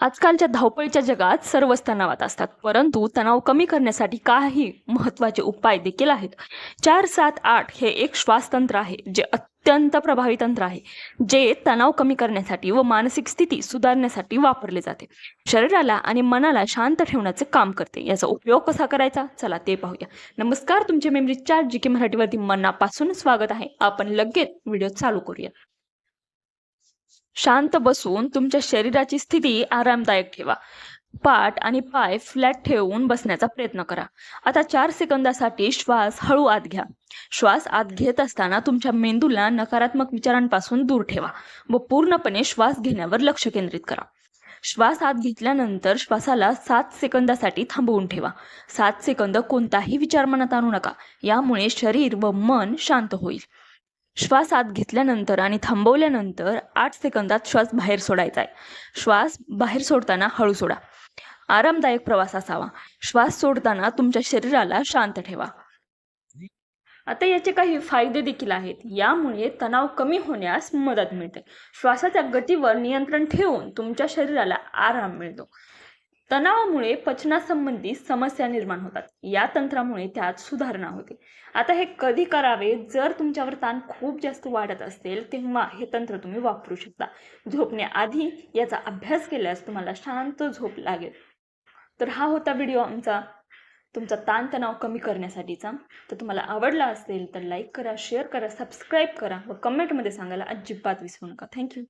आजकालच्या धावपळीच्या जगात सर्वच तणावात असतात. परंतु तणाव कमी करण्यासाठी काही महत्त्वाचे उपाय देखील आहेत. चार सात आठ हे एक श्वासतंत्र आहे जे अत्यंत प्रभावी तंत्र आहे जे तणाव कमी करण्यासाठी व मानसिक स्थिती सुधारण्यासाठी वापरले जाते. शरीराला आणि मनाला शांत ठेवण्याचे काम करते. याचा उपयोग कसा करायचा? चला ते पाहूया. नमस्कार तुमचे मेमरी चार जी के मराठीवरती मनापासून स्वागत आहे. आपण लगेच व्हिडिओ चालू करूया. शांत बसून तुमच्या शरीराची स्थिती आरामदायक ठेवा. पाठ आणि पाय फ्लॅट ठेवून बसण्याचा प्रयत्न करा. आता चार सेकंदासाठी श्वास हळू आत घ्या. श्वास आत घेत असताना तुमच्या मेंदूला नकारात्मक विचारांपासून दूर ठेवा व पूर्णपणे श्वास घेण्यावर लक्ष केंद्रित करा. श्वास आत घेतल्यानंतर श्वासाला सात सेकंदासाठी थांबवून ठेवा. सात सेकंद कोणताही विचार मनात आणू नका. यामुळे शरीर व मन शांत होईल. श्वास आत घेतल्यानंतर आणि थांबवल्यानंतर आठ सेकंदात श्वास बाहेर सोडायचा आहे. श्वास बाहेर सोडताना हळू सोडा. आरामदायक प्रवास असावा. श्वास सोडताना तुमच्या शरीराला शांत ठेवा. आता याचे काही फायदे देखील आहेत. यामुळे तणाव कमी होण्यास मदत मिळते. श्वासाच्या गतीवर नियंत्रण ठेवून तुमच्या शरीराला आराम मिळतो. तणावामुळे पचनासंबंधी समस्या निर्माण होतात. या तंत्रामुळे त्यात सुधारणा होते. आता हे कधी करावे? जर तुमच्यावर ताण खूप जास्त वाढत असेल तेव्हा हे तंत्र तुम्ही वापरू शकता. झोपण्याआधी याचा अभ्यास केल्यास तुम्हाला शांत झोप लागेल. तर हा होता व्हिडिओ आमचा. तुमचा ताणतणाव कमी करण्यासाठीचा. तर तुम्हाला आवडला असेल तर लाईक करा शेअर करा सबस्क्राईब करा व कमेंटमध्ये सांगायला अजिबात विसरू नका. थँक्यू.